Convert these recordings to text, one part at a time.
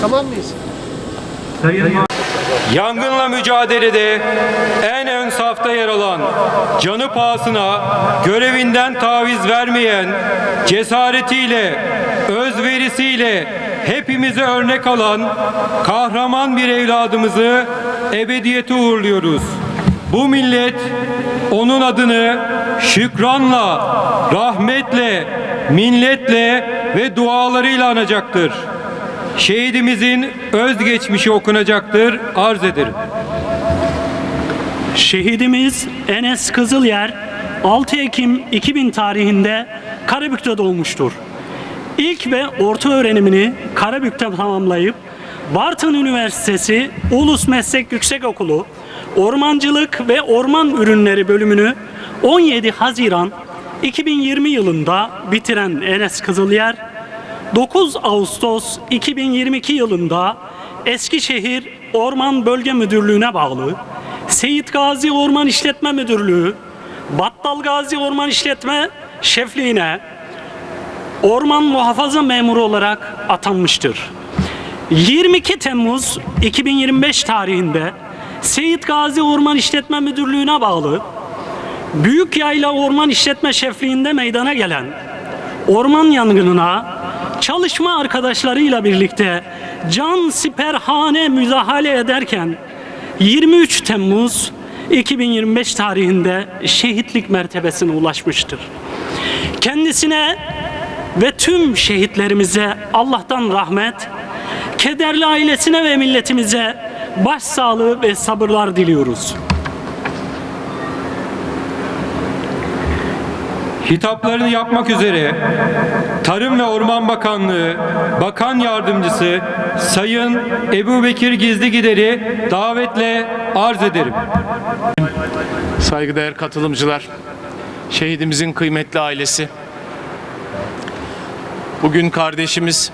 Tamam mıyız? Yangınla mücadelede en ön safta yer alan, canı pahasına görevinden taviz vermeyen, cesaretiyle, özverisiyle hepimize örnek alan kahraman bir evladımızı ebediyete uğurluyoruz. Bu millet onun adını şükranla, rahmetle, minnetle ve dualarıyla anacaktır. Şehidimizin özgeçmişi okunacaktır. Arz ederim. Şehidimiz Enes Kızılyer 6 Ekim 2000 tarihinde Karabük'te doğmuştur. İlk ve orta öğrenimini Karabük'te tamamlayıp Bartın Üniversitesi Ulus Meslek Yüksekokulu Ormancılık ve Orman Ürünleri bölümünü 17 Haziran 2020 yılında bitiren Enes Kızılyer 9 Ağustos 2022 yılında Eskişehir Orman Bölge Müdürlüğü'ne bağlı Seyit Gazi Orman İşletme Müdürlüğü, Battal Gazi Orman İşletme Şefliğine orman muhafaza memuru olarak atanmıştır. 22 Temmuz 2025 tarihinde Seyit Gazi Orman İşletme Müdürlüğü'ne bağlı Büyük Yayla Orman İşletme Şefliğinde meydana gelen orman yangınına çalışma arkadaşlarıyla birlikte can siperhane müdahale ederken 23 Temmuz 2025 tarihinde şehitlik mertebesine ulaşmıştır. Kendisine ve tüm şehitlerimize Allah'tan rahmet, kederli ailesine ve milletimize başsağlığı ve sabırlar diliyoruz. Hitaplarını yapmak üzere Tarım ve Orman Bakanlığı Bakan Yardımcısı Sayın Ebu Bekir Gizli Gider'i davetle arz ederim. Saygıdeğer katılımcılar, şehidimizin kıymetli ailesi. Bugün kardeşimiz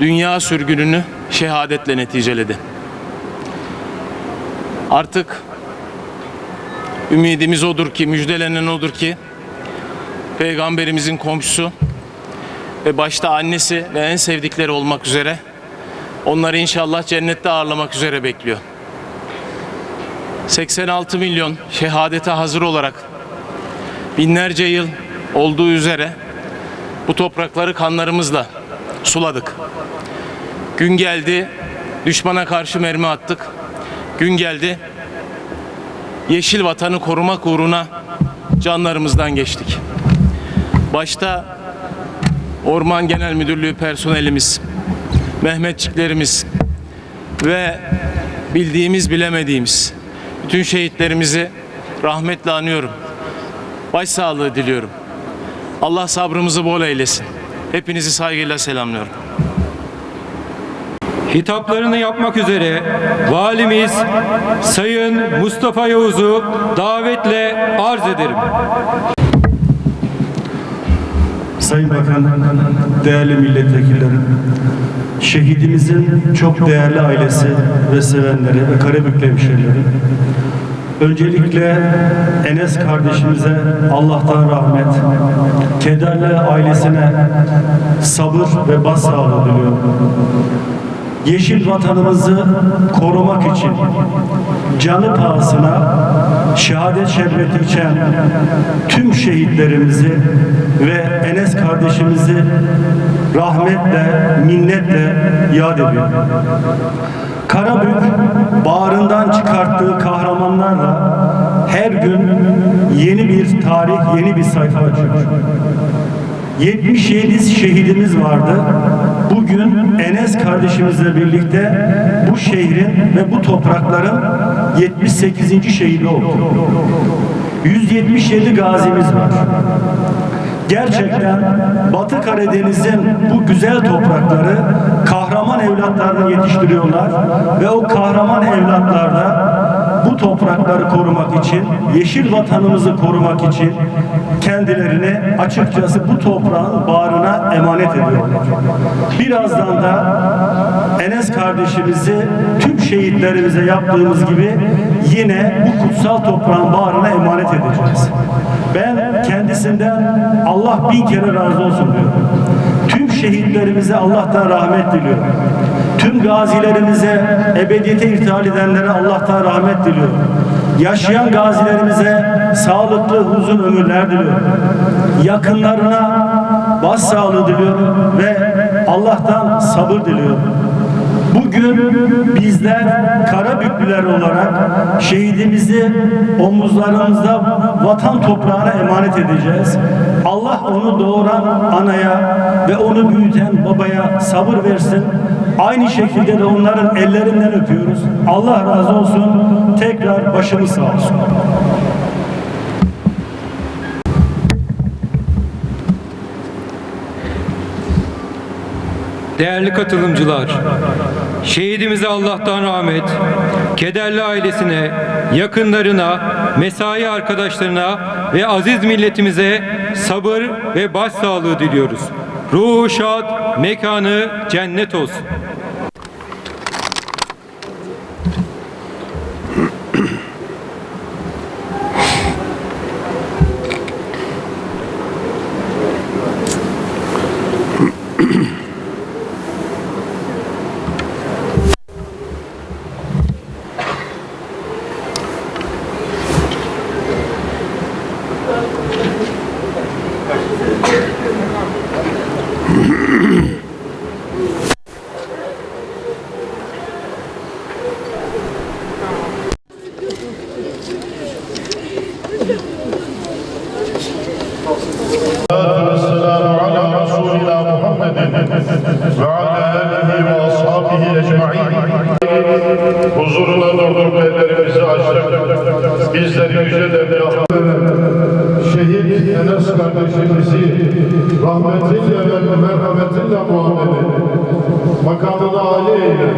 dünya sürgününü şehadetle neticeledi. Artık ümidimiz odur ki, müjdelenen odur ki Peygamberimizin komşusu ve başta annesi ve en sevdikleri olmak üzere onları inşallah cennette ağırlamak üzere bekliyor. 86 milyon şehadete hazır olarak binlerce yıl olduğu üzere bu toprakları kanlarımızla suladık. Gün geldi düşmana karşı mermi attık. Gün geldi yeşil vatanı korumak uğruna canlarımızdan geçtik. Başta Orman Genel Müdürlüğü personelimiz, Mehmetçiklerimiz ve bildiğimiz bilemediğimiz bütün şehitlerimizi rahmetle anıyorum. Başsağlığı diliyorum. Allah sabrımızı bol eylesin. Hepinizi saygıyla selamlıyorum. Hitaplarını yapmak üzere Valimiz Sayın Mustafa Yavuz'u davetle arz ederim. Sayın Bakan, değerli milletvekillerim, şehidimizin çok değerli ailesi ve sevenleri ve Karabük'le hemşehrileri, öncelikle Enes kardeşimize Allah'tan rahmet, kederli ailesine sabır ve başsağlığı diliyorum. Yeşil vatanımızı korumak için canı pahasına şehadet şerbeti içen tüm şehitlerimizi ve Enes kardeşimizi rahmetle, minnetle yad ediyorum. Karabük bağrından çıkarttığı kahramanlarla her gün yeni bir tarih, yeni bir sayfa açıyor. 77 şehidimiz vardı. Bugün Enes kardeşimizle birlikte bu şehrin ve bu toprakların 78. şehidi oldu. 177 gazimiz var. Gerçekten Batı Karadeniz'in bu güzel toprakları kahraman evlatlarını yetiştiriyorlar ve o kahraman evlatlarda bu toprakları korumak için, yeşil vatanımızı korumak için kendilerini açıkçası bu toprağın bağrına emanet ediyorlar. Birazdan da Enes kardeşimizi tüm şehitlerimize yaptığımız gibi yine bu kutsal toprağın bağrına emanet edeceğiz. Ben kendisinden Allah bin kere razı olsun diyorum. Tüm şehitlerimize Allah'tan rahmet diliyorum. Tüm gazilerimize, ebediyete irtihal edenlere Allah'tan rahmet diliyorum. Yaşayan gazilerimize sağlıklı, uzun ömürler diliyorum. Yakınlarına başsağlığı diliyorum ve Allah'tan sabır diliyorum. Bugün bizler Karabüklüler olarak şehidimizi omuzlarımızda vatan toprağına emanet edeceğiz. Allah onu doğuran anaya ve onu büyüten babaya sabır versin. Aynı şekilde de onların ellerinden öpüyoruz. Allah razı olsun. Tekrar başımız sağ olsun. Değerli katılımcılar, şehidimize Allah'tan rahmet, kederli ailesine, yakınlarına, mesai arkadaşlarına ve aziz milletimize sabır ve başsağlığı diliyoruz. Ruhu şad, mekanı cennet olsun. Yüce devlet Şehit Enes kardeşimizi rahmetiyle ve merhametinle muamele. Makamını âli eyle.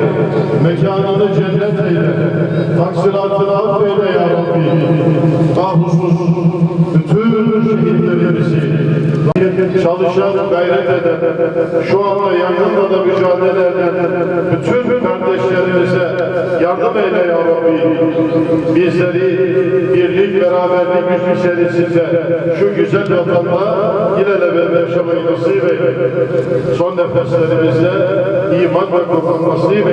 Mekanını cennet eyle. Taksiratını affeyle ya Rabbi. Bütün şehitlerimizi çalışan, gayret eden, şu anda yangınla da mücadele eden bütün kardeşlerimize yardım eyle ya Rabbi. Bizleri birlik, beraberlik güç içerisinde şu güzel vatanda ilelebet yaşamayı nasip eyle. Son nefeslerimizde iman ve kufur nasip.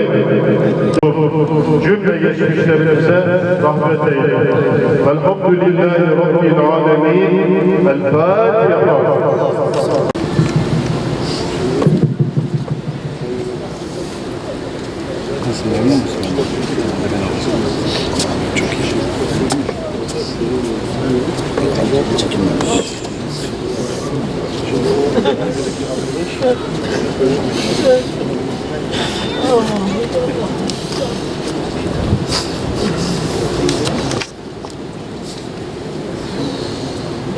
Cümle geçmişlerimize rahmet eyle. Velhamdülillahi Rabbil alemin. El Fatiha.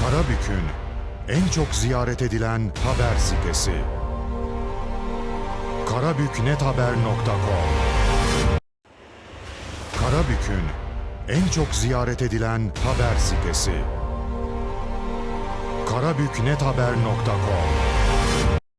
Karabük'ün en çok ziyaret edilen haber sitesi. karabüknethaber.com Karabük'ün en çok ziyaret edilen haber sitesi. karabüknethaber.com